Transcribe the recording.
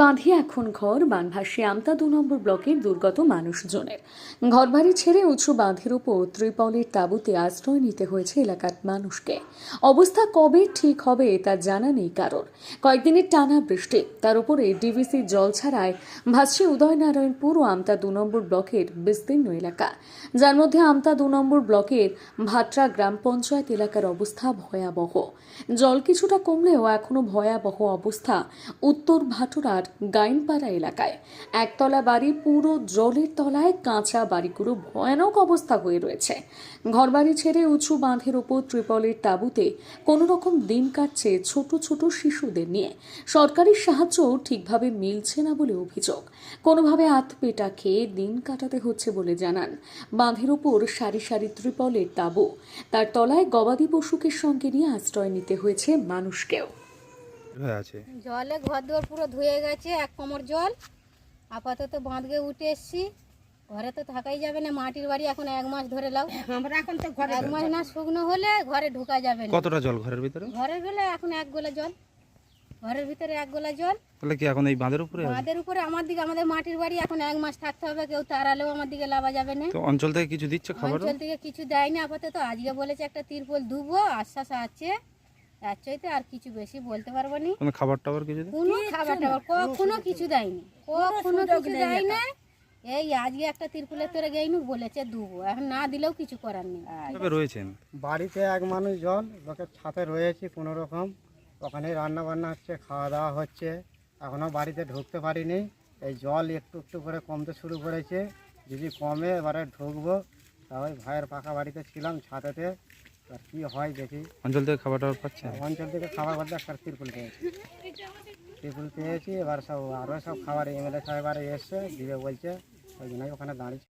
বাঁধে এখন ঘর, বানভাসী আমতা দু নম্বর ব্লকের দুর্গত মানুষজনের। ঘরবাড়ি ছেড়ে উঁচু বাঁধের উপর ত্রিপলের তাঁবুতে আশ্রয় নিতে হয়েছে এলাকার মানুষকে। অবস্থা কবে ঠিক হবে তা জানা নেই কারোর। কয়েকদিনের টানা বৃষ্টি, তার উপরে ডিভিসি জল ছাড়ায় ভাসছে উদয়নারায়ণপুর ও আমতা দু নম্বর ব্লকের বিস্তীর্ণ এলাকা। যার মধ্যে আমতা দু নম্বর ব্লকের ভাটরা গ্রাম পঞ্চায়েত এলাকার অবস্থা ভয়াবহ। জল কিছুটা কমলেও এখনও ভয়াবহ অবস্থা উত্তর ভাটুরার গাইনপাড়া এলাকায়। একতলা বাড়ি পুরো জলের তলায় কাঁচা বাড়িগুলো ভয়ানক অবস্থা হয়ে রয়েছে। ঘরবাড়ি ছেড়ে উঁচু বাঁধের ওপর ত্রিপলের তাঁবুতে কোনো রকম দিন কাটছে ছোট ছোট শিশুদের নিয়ে। সরকারি সাহায্য ঠিকভাবে মিলছে না বলে অভিযোগ। কোনোভাবে হাত পেটা খেয়ে দিন কাটাতে হচ্ছে বলে জানান। বাঁধের ওপর সারি সারি ত্রিপলের তাঁবু। তার তলায় গবাদি পশুকে সঙ্গে নিয়ে আশ্রয় নিতে হয়েছে মানুষকেও। হয়ে আছে। জলে ঘর দুয়ার পুরো ধুয়ে গেছে এক কোমর জল। আপাতত বাঁধকে উঠে এসছি। ঘরে তো থাকাই যাবে না মাটির বাড়ি এখন এক মাস ধরে লাও। আমরা এখন তো ঘরে এক মাস না শুকনো হলে ঘরে ঢোকা যাবে না। কতটা জল ঘরের ভিতরে? ঘরের গেলে এখন এক গোলা জল। ঘরের ভিতরে এক গোলা জল। তাহলে কি এখন এই বাঁধের উপরে বাঁধের উপরে আমার দিকে আমাদের মাটির বাড়ি এখন এক মাস থাকতে হবে কেউ তাড়ালেও আমার দিকে লাভা যাবে না। তো অঞ্চল থেকে কিছু দিচ্ছে খাবার অঞ্চল থেকে কিছু দেয়নি আপাতত আজকে বলেছে একটা তিরপল ধুবো আশ্বাস আছে। এর চাইতে আর কিছু বেশি বলতে পারব না। কোনো খাবার টাবার কিছু কোনো খাবার টাবার কখনো কিছু দেয়নি। কখনো কিছু দেয় না এই আজকে একটা তিরপুলের তোরে গেইনু বলেছে দুবো। এখন না দিলেও কিছু করার নেই। রয়েছেন? বাড়িতে এক মানুষ জল লোকের ছাতে রয়েছি কোনো রকম। ওখানে রান্না বান্না হচ্ছে খাওয়া দাওয়া হচ্ছে। এখনও বাড়িতে ঢুকতে পারিনি। এই জল একটু একটু করে কমতে শুরু করেছে। যদি কমে এবারে ঢুকবো তাই ভাইয়ের পাকা বাড়িতে ছিলাম ছাতেতে আর কি হয় দেখি। অঞ্চল থেকে খাবার টাবার পাচ্ছে অঞ্চল থেকে খাবার বলতে একটা তিরপুল পেয়েছি। তিরপুল পেয়েছি এবার সব আরও সব খাবার এমএলএ সাহেব আর এসছে দিবে বলছে ওই জন্যই ওখানে দাঁড়িয়ে